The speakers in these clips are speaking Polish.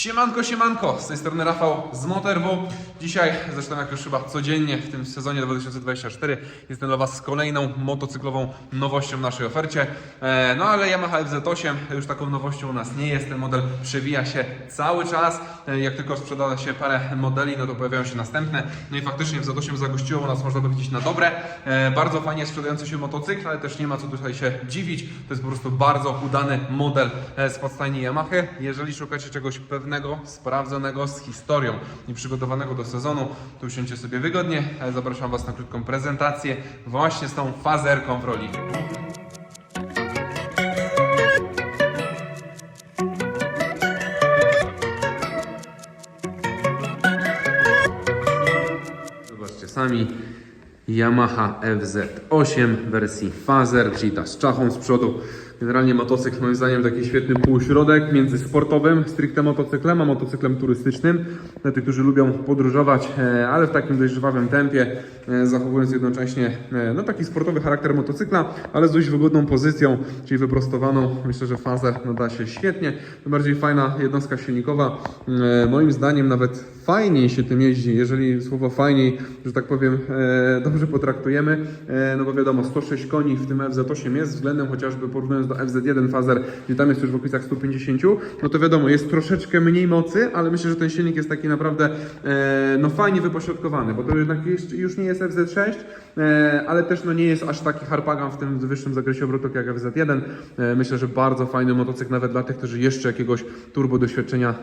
Siemanko, siemanko, z tej strony Rafał z Motorbu. Dzisiaj, zresztą jak już chyba codziennie w tym sezonie 2024, jestem dla Was z kolejną motocyklową nowością w naszej ofercie. E, No ale Yamaha FZ8 już taką nowością u nas nie jest, ten model przewija się cały czas. E, Jak tylko sprzeda się parę modeli, no to pojawiają się następne. No i faktycznie FZ8 zagościło u nas, można powiedzieć, na dobre. E, Bardzo fajnie sprzedający się motocykl, ale też nie ma co tutaj się dziwić. To jest po prostu bardzo udany model z podstajni Yamaha. Jeżeli szukacie czegoś pewnego, sprawdzonego z historią i przygotowanego do sezonu, to usiądźcie sobie wygodnie. Zapraszam Was na krótką prezentację właśnie z tą fazerką w roli. Zobaczcie sami. Yamaha FZ8 w wersji Fazer, czyli ta z czachą z przodu. Generalnie motocykl moim zdaniem taki świetny półśrodek między sportowym, stricte motocyklem, a motocyklem turystycznym. Dla tych, którzy lubią podróżować, e, ale w takim dość żwawym tempie, e, zachowując jednocześnie e, no, taki sportowy charakter motocykla, ale z dość wygodną pozycją, czyli wyprostowaną. Myślę, że Fazer nada się świetnie. Bardziej fajna jednostka silnikowa. Moim zdaniem nawet fajniej się tym jeździ, jeżeli słowo fajniej, że tak powiem, e, dobrze potraktujemy, e, no bo wiadomo, 106 koni w tym FZ8 jest, względem chociażby porównując do FZ1 Fazer, gdzie tam jest już w okolicach 150, no to wiadomo, jest troszeczkę mniej mocy, ale myślę, że ten silnik jest taki naprawdę e, no fajnie wypośrodkowany, bo to jednak już nie jest FZ6, e, ale też no nie jest aż taki harpagan w tym wyższym zakresie obrotów jak FZ1. E, myślę, że bardzo fajny motocykl nawet dla tych, którzy jeszcze jakiegoś turbo doświadczenia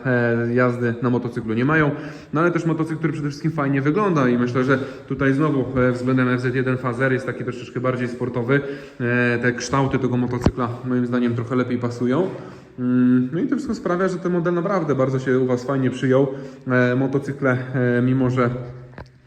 jazdy na motocyklu nie mają. No ale też motocykl, który przede wszystkim fajnie wygląda i myślę, że tutaj znowu e, względem FZ1 Fazer jest taki troszeczkę bardziej sportowy. E, Te kształty tego motocykla moim zdaniem trochę lepiej pasują. Mm, No i to wszystko sprawia, że ten model naprawdę bardzo się u Was fajnie przyjął. E, Motocykle, mimo że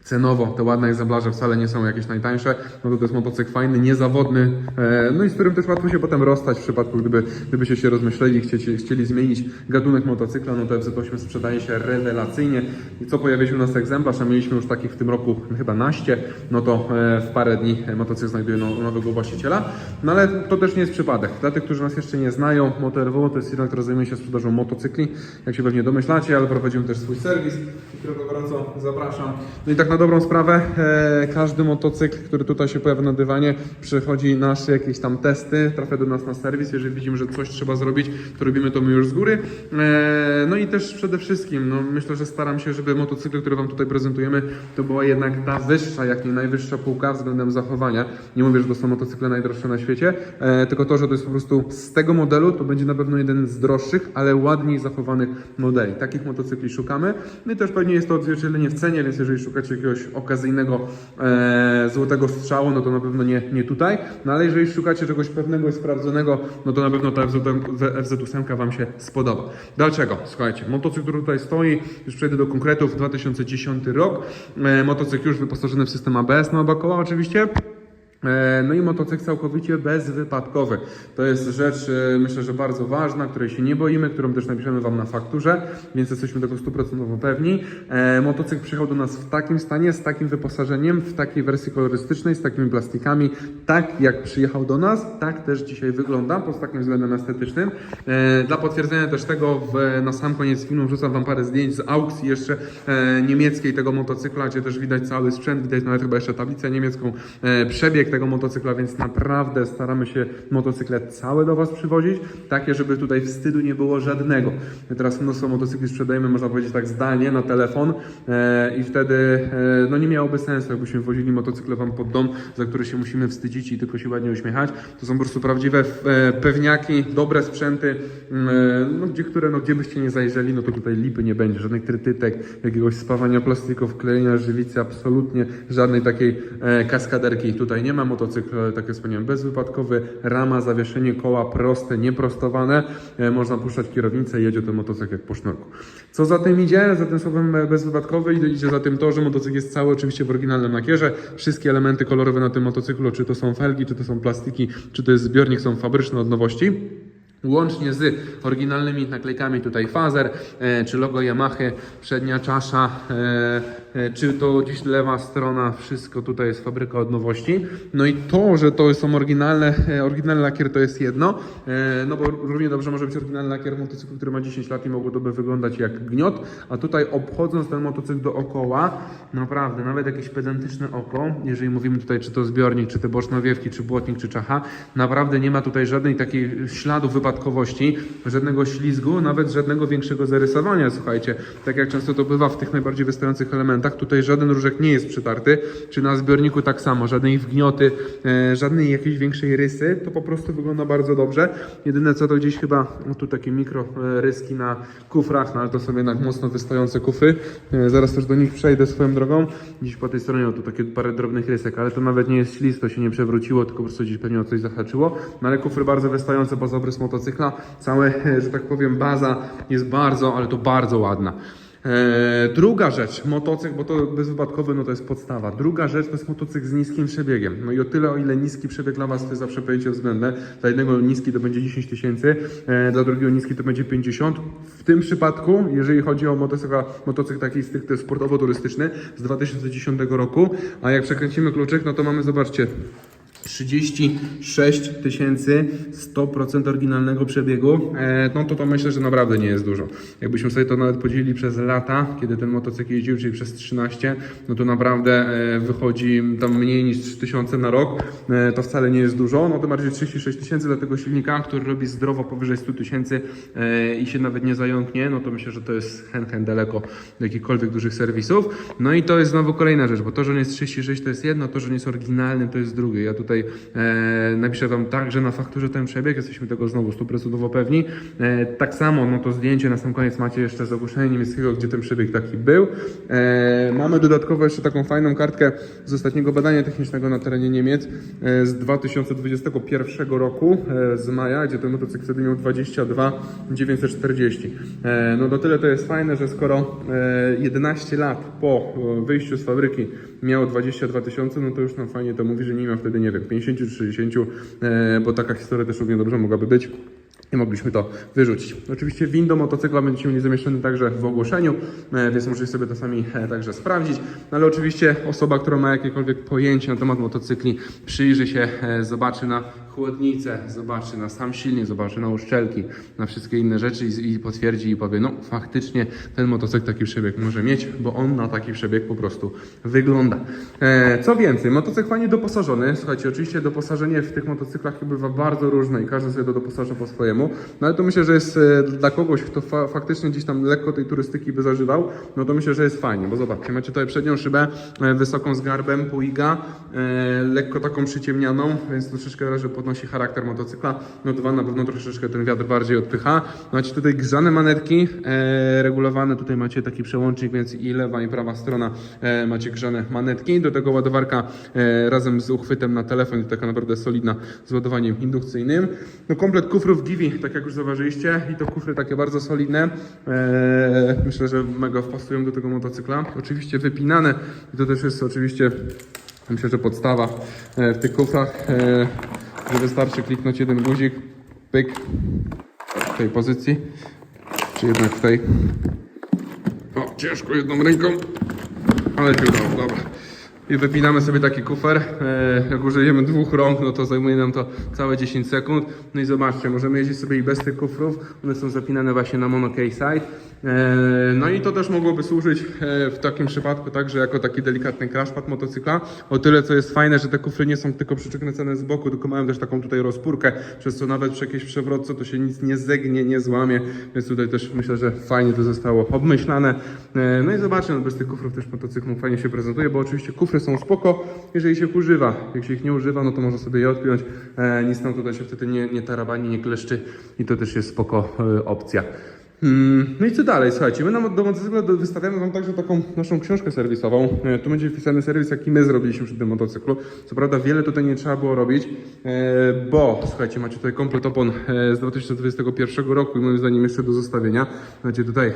Cenowo te ładne egzemplarze wcale nie są jakieś najtańsze, no to to jest motocykl fajny, niezawodny, e, no i z którym też łatwo się potem rozstać w przypadku, gdyby, gdybyście się rozmyśleli, chcieli, chcieli zmienić gatunek motocykla, no to FZ8 sprzedaje się rewelacyjnie. I co pojawi się u nas egzemplarz, a mieliśmy już takich w tym roku chyba naście, no to e, w parę dni motocykl znajduje now, nowego właściciela. No ale to też nie jest przypadek. Dla tych, którzy nas jeszcze nie znają, MotoRW to jest firma, która zajmuje się sprzedażą motocykli, jak się pewnie domyślacie, ale prowadzimy też swój serwis, którego gorąco zapraszam. No i tak na dobrą sprawę, e, każdy motocykl, który tutaj się pojawia na dywanie, przechodzi nasze jakieś tam testy, trafia do nas na serwis. Jeżeli widzimy, że coś trzeba zrobić, to robimy to my już z góry. E, no i też przede wszystkim, no myślę, że staram się, żeby motocykle, które Wam tutaj prezentujemy, to była jednak ta wyższa, jak nie najwyższa półka względem zachowania. Nie mówię, że to są motocykle najdroższe na świecie, e, tylko to, że to jest po prostu z tego modelu, to będzie na pewno jeden z droższych, ale ładniej zachowanych modeli. Takich motocykli szukamy. No i też pewnie jest to odzwierciedlenie w cenie, więc jeżeli szukacie jakiegoś okazyjnego e, złotego strzału, no to na pewno nie, nie tutaj. No ale jeżeli szukacie czegoś pewnego i sprawdzonego, no to na pewno ta FZ, FZ8 Wam się spodoba. Dlaczego? Słuchajcie, motocykl, który tutaj stoi, już przejdę do konkretów, 2010 rok. E, motocykl już wyposażony w system ABS na oba koła oczywiście. E, No i motocykl całkowicie bezwypadkowy. To jest rzecz, e, myślę, że bardzo ważna, której się nie boimy, którą też napiszemy Wam na fakturze, więc jesteśmy tego stuprocentowo pewni. E, Motocykl przyjechał do nas w takim stanie, z takim wyposażeniem, w takiej wersji kolorystycznej, z takimi plastikami. Tak jak przyjechał do nas, tak też dzisiaj wygląda pod takim względem estetycznym. Dla potwierdzenia też tego na sam koniec filmu wrzucam Wam parę zdjęć z aukcji jeszcze niemieckiej tego motocykla, gdzie też widać cały sprzęt, widać nawet chyba jeszcze tablicę niemiecką, przebieg tego motocykla, więc naprawdę staramy się motocykle całe do Was przywozić, takie, żeby tutaj wstydu nie było żadnego. My teraz mnóstwo motocykli sprzedajemy, można powiedzieć tak zdalnie, na telefon e, i wtedy e, no nie miałoby sensu, jakbyśmy wozili motocykle Wam pod dom, za które się musimy wstydzić i tylko się ładnie uśmiechać. To są po prostu prawdziwe e, pewniaki, dobre sprzęty, mm, e, no, gdzie, które, no, gdzie byście nie zajrzeli, no to tutaj lipy nie będzie, żadnych trytytek, jakiegoś spawania plastików, klejenia żywicy, absolutnie żadnej takiej e, kaskaderki tutaj nie ma. Motocykl, e, tak jak wspomniałem, bezwypadkowy, rama, zawieszenie, koła proste, nieprostowane. E, można puszczać kierownicę i jedzie ten motocykl jak po sznurku. Co za tym idzie? Za tym słowem bezwypadkowy idzie za tym to, że motocykl jest cały oczywiście w oryginalnym lakierze. Wszystkie elementy kolorowe na tym motocyklu, czy to są felgi, czy to są plastiki, czy to jest zbiornik, są fabryczne od nowości. Łącznie z oryginalnymi naklejkami. Tutaj Fazer, e, czy logo Yamaha, przednia czasza, e, e, czy to gdzieś lewa strona, wszystko tutaj jest fabryka od nowości. No i to, że to są oryginalne, oryginalny lakier to jest jedno, no bo równie dobrze może być oryginalny lakier motocyklu, który ma 10 lat i mogło to by wyglądać jak gniot, a tutaj obchodząc ten motocykl dookoła, naprawdę, nawet jakieś pedantyczne oko, jeżeli mówimy tutaj czy to zbiornik, czy te bocznowiewki, czy błotnik, czy czacha, naprawdę nie ma tutaj żadnej takiej śladu żadnego ślizgu, nawet żadnego większego zarysowania, słuchajcie, tak jak często to bywa w tych najbardziej wystających elementach, tutaj żaden różek nie jest przytarty, czy na zbiorniku tak samo, żadnej wgnioty, e, żadnej jakiejś większej rysy, to po prostu wygląda bardzo dobrze. Jedyne co to gdzieś chyba, no tu takie mikro e, ryski na kufrach, no ale to są jednak mocno wystające kufy, e, zaraz też do nich przejdę swoją drogą, gdzieś po tej stronie o, tu takie parę drobnych rysek, ale to nawet nie jest ślizg, to się nie przewróciło, tylko po prostu gdzieś pewnie o coś zahaczyło, no ale kufry bardzo wystające, bardzo obrys motocykla, całe, e, że tak powiem, baza jest bardzo, ale to bardzo ładna. E, druga rzecz, motocykl, bo to bezwypadkowy, no to jest podstawa. Druga rzecz to jest motocykl z niskim przebiegiem. No i o tyle, o ile niski przebieg dla Was to jest zawsze pojęcie względne. Dla jednego niski to będzie 10 tysięcy, e, dla drugiego niski to będzie 50. W tym przypadku, jeżeli chodzi o motocykl, motocykl taki jest sportowo-turystyczny z 2010 roku, a jak przekręcimy kluczyk, no to mamy, zobaczcie, 36 tysięcy 100% oryginalnego przebiegu, e, no to to myślę, że naprawdę nie jest dużo. Jakbyśmy sobie to nawet podzielili przez lata, kiedy ten motocykl jeździł, czyli przez 13, no to naprawdę e, wychodzi tam mniej niż 3000 na rok, e, to wcale nie jest dużo, no to bardziej 36 tysięcy dla tego silnika, który robi zdrowo powyżej 100 tysięcy i się nawet nie zająknie, no to myślę, że to jest hen, hen daleko do jakichkolwiek dużych serwisów. No i to jest znowu kolejna rzecz, bo to, że on jest 36 to jest jedno, to, że nie jest oryginalny to jest drugie. Ja tutaj e, napiszę Wam także na fakturze ten przebieg, jesteśmy tego znowu stuprocentowo pewni. E, tak samo, no to zdjęcie na sam koniec macie jeszcze z ogłoszenia niemieckiego, gdzie ten przebieg taki był. E, mamy dodatkowo jeszcze taką fajną kartkę z ostatniego badania technicznego na terenie Niemiec e, z 2021 roku, e, z maja, gdzie ten motocykl wtedy miał 22 940. E, no do tyle to jest fajne, że skoro e, 11 lat po e, wyjściu z fabryki miał 22 tysiące, no to już nam fajnie to mówi, że nie miał wtedy, nie wiem, 50 czy 60, e, bo taka historia też równie dobrze mogłaby być. I mogliśmy to wyrzucić. Oczywiście window motocykla będziecie mieli zamieszczony także w ogłoszeniu, e, więc możecie sobie to sami e, także sprawdzić. No ale oczywiście osoba, która ma jakiekolwiek pojęcie na temat motocykli, przyjrzy się, zobaczy na chłodnicę, zobaczy na sam silnik, zobaczy na uszczelki, na wszystkie inne rzeczy i, i potwierdzi i powie, no faktycznie ten motocykl taki przebieg może mieć, bo on na taki przebieg po prostu wygląda. E, co więcej, motocykl fajnie doposażony. Słuchajcie, oczywiście doposażenie w tych motocyklach bywa bardzo różne i każdy sobie to doposaża po swojemu. No ale to myślę, że jest e, dla kogoś, kto fa faktycznie gdzieś tam lekko tej turystyki by zażywał, no to myślę, że jest fajnie, bo zobaczcie, macie tutaj przednią szybę e, wysoką z garbem, półiga, e, lekko taką przyciemnianą, więc troszeczkę razie podnosi charakter motocykla. No dwa na pewno troszeczkę ten wiatr bardziej odpycha. Macie tutaj grzane manetki e, regulowane, tutaj macie taki przełącznik, więc i lewa i prawa strona e, macie grzane manetki. Do tego ładowarka e, razem z uchwytem na telefon, taka naprawdę solidna z ładowaniem indukcyjnym. No komplet kufrów Givi, tak jak już zauważyliście, i to kufry takie bardzo solidne. E, myślę, że mega wpasują do tego motocykla. Oczywiście wypinane i to też jest oczywiście myślę, że podstawa e, w tych kufrach, e, że wystarczy kliknąć jeden guzik, pyk w tej pozycji, czy jednak w tej. O, ciężko jedną ręką, ale się udało, dobra. I wypinamy sobie taki kufer. E, jak użyjemy dwóch rąk, no to zajmuje nam to całe 10 sekund. No i zobaczcie, możemy jeździć sobie i bez tych kufrów. One są zapinane właśnie na mono side. E, no i to też mogłoby służyć e, w takim przypadku także jako taki delikatny crashpad motocykla. O tyle co jest fajne, że te kufry nie są tylko przykręcone z boku, tylko mają też taką tutaj rozpórkę, przez co nawet przy jakiejś przewrotce to się nic nie zegnie, nie złamie. Więc tutaj też myślę, że fajnie to zostało obmyślane. No i zobaczmy, no bez tych kufrów też motocykl fajnie się prezentuje, bo oczywiście kufry są spoko, jeżeli się ich używa. Jak się ich nie używa, no to można sobie je odpiąć. E, nic tam tutaj się wtedy nie, nie tarabani, nie kleszczy i to też jest spoko e, opcja. Hmm, No i co dalej? Słuchajcie, my na, do motocykla wystawiamy Wam także taką naszą książkę serwisową. E, Tu będzie wpisany serwis, jaki my zrobiliśmy przy tym motocyklu. Co prawda wiele tutaj nie trzeba było robić, e, bo słuchajcie, macie tutaj komplet opon e, z 2021 roku i moim zdaniem jeszcze do zostawienia. Macie tutaj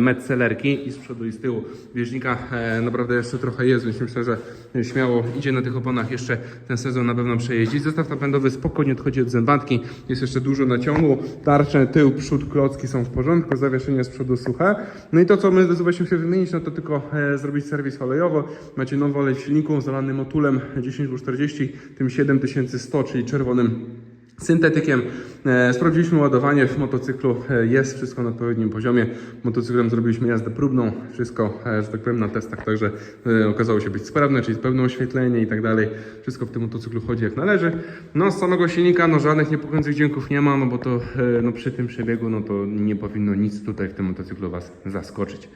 metcelerki i z przodu i z tyłu bieżnika e, naprawdę jeszcze trochę jest, więc myślę, że śmiało idzie na tych oponach jeszcze ten sezon na pewno przejeździć. Zestaw napędowy spokojnie odchodzi od zębatki, jest jeszcze dużo naciągu, tarcze, tył, przód, klocki są w porządku. Stron, tylko zawieszenie z przodu suche. No i to, co my zdecydowaliśmy się wymienić, no to tylko e, zrobić serwis olejowo. Macie nowy olej w silniku zalany motulem 10W40, tym 7100, czyli czerwonym syntetykiem. E, Sprawdziliśmy ładowanie w motocyklu, e, jest wszystko na odpowiednim poziomie. Motocyklem zrobiliśmy jazdę próbną, wszystko, e, że tak powiem, na testach, także okazało się być sprawne, czyli pełne oświetlenie i tak dalej. Wszystko w tym motocyklu chodzi jak należy. No z samego silnika, no żadnych niepokojących dźwięków nie ma, no bo to no, przy tym przebiegu, no to nie powinno nic tutaj w tym motocyklu Was zaskoczyć.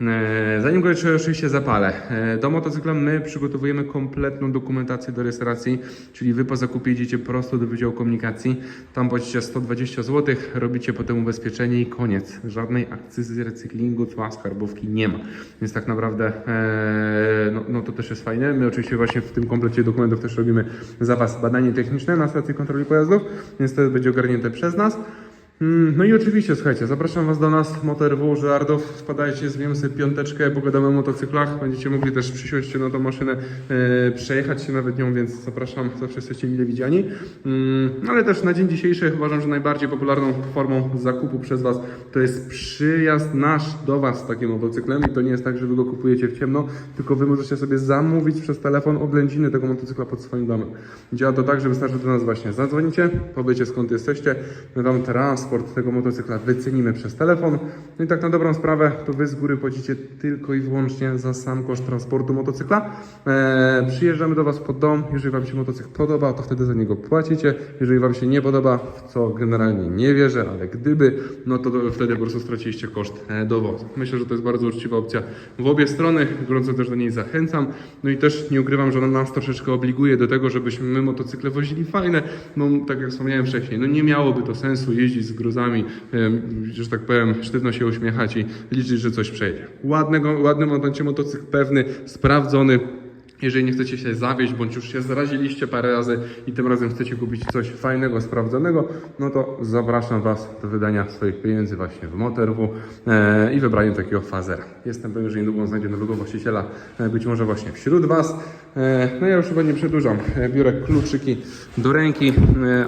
E, Zanim go jeszcze oczywiście zapalę, e, do motocykla my przygotowujemy kompletną dokumentację do rejestracji, czyli wy po zakupie idziecie prosto do Wydziału Komunikacji, tam płacicie 120 zł, robicie potem ubezpieczenie i koniec. Żadnej akcyzy, recyklingu, cła, skarbówki nie ma. Więc tak naprawdę e, no, no to też jest fajne. My oczywiście właśnie w tym komplecie dokumentów też robimy za Was badanie techniczne na stacji kontroli pojazdów, więc to będzie ogarnięte przez nas. Mm, No i oczywiście, słuchajcie, zapraszam Was do nas, MotorW, Żardów, wpadajcie, zmiemy sobie piąteczkę, pogadamy o motocyklach, będziecie mogli też przysiąść na tą maszynę, e, przejechać się nawet nią, więc zapraszam, zawsze jesteście mile widziani. Mm, ale też na dzień dzisiejszy uważam, że najbardziej popularną formą zakupu przez Was to jest przyjazd nasz do Was z takim motocyklem i to nie jest tak, że Wy go kupujecie w ciemno, tylko Wy możecie sobie zamówić przez telefon oględziny tego motocykla pod swoim domem. Działa to tak, że wystarczy do nas właśnie zadzwonicie, powiecie skąd jesteście, my Wam transport tego motocykla wycenimy przez telefon. No i tak na dobrą sprawę, to Wy z góry płacicie tylko i wyłącznie za sam koszt transportu motocykla. Eee, przyjeżdżamy do Was pod dom, jeżeli Wam się motocykl podoba, to wtedy za niego płacicie. Jeżeli Wam się nie podoba, w co generalnie nie wierzę, ale gdyby, no to wtedy po prostu straciliście koszt e, dowozu. Myślę, że to jest bardzo uczciwa opcja w obie strony, gorąco też do niej zachęcam. No i też nie ukrywam, że ona nas troszeczkę obliguje do tego, żebyśmy my motocykle wozili fajne, no tak jak wspomniałem wcześniej, no nie miałoby to sensu jeździć z gruzami, że tak powiem, sztywno się uśmiechać i liczyć, że coś przejdzie. Ładnego, ładny montacie motocykl pewny, sprawdzony, jeżeli nie chcecie się zawieść, bądź już się zaraziliście parę razy i tym razem chcecie kupić coś fajnego, sprawdzonego, no to zapraszam Was do wydania swoich pieniędzy właśnie w Motorwu e, i wybrania takiego fazera. Jestem pewien, że niedługo znajdzie nowego właściciela, e, być może właśnie wśród Was. E, no ja już chyba nie przedłużam. Biorę kluczyki do ręki,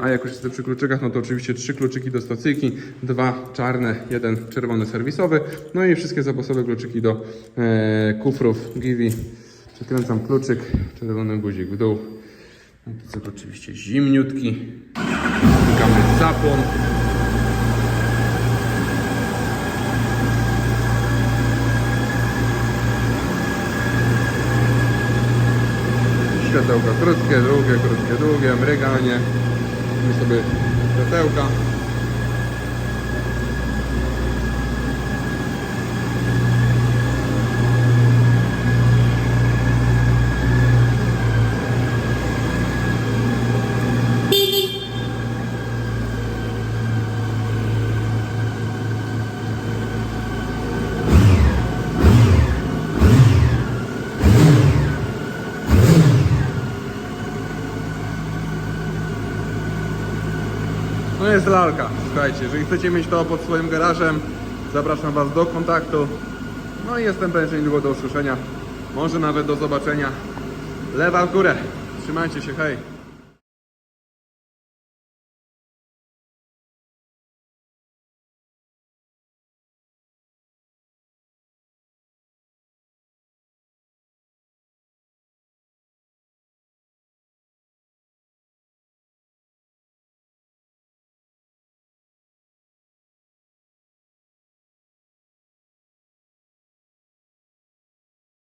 a jak już jestem przy kluczykach, no to oczywiście trzy kluczyki do stacyjki, dwa czarne, jeden czerwony serwisowy, no i wszystkie zapasowe kluczyki do kufrów Givi. Przekręcam kluczyk, czerwony guzik w dół. Motocykl oczywiście zimniutki. Wtykamy zapłon. Światełka krótkie, długie, krótkie, długie, mryganie. My sobie światełka. No jest lalka, słuchajcie, jeżeli chcecie mieć to pod swoim garażem, zapraszam Was do kontaktu. No i jestem pewien, że niedługo do usłyszenia, może nawet do zobaczenia. Lewa w górę, trzymajcie się, hej!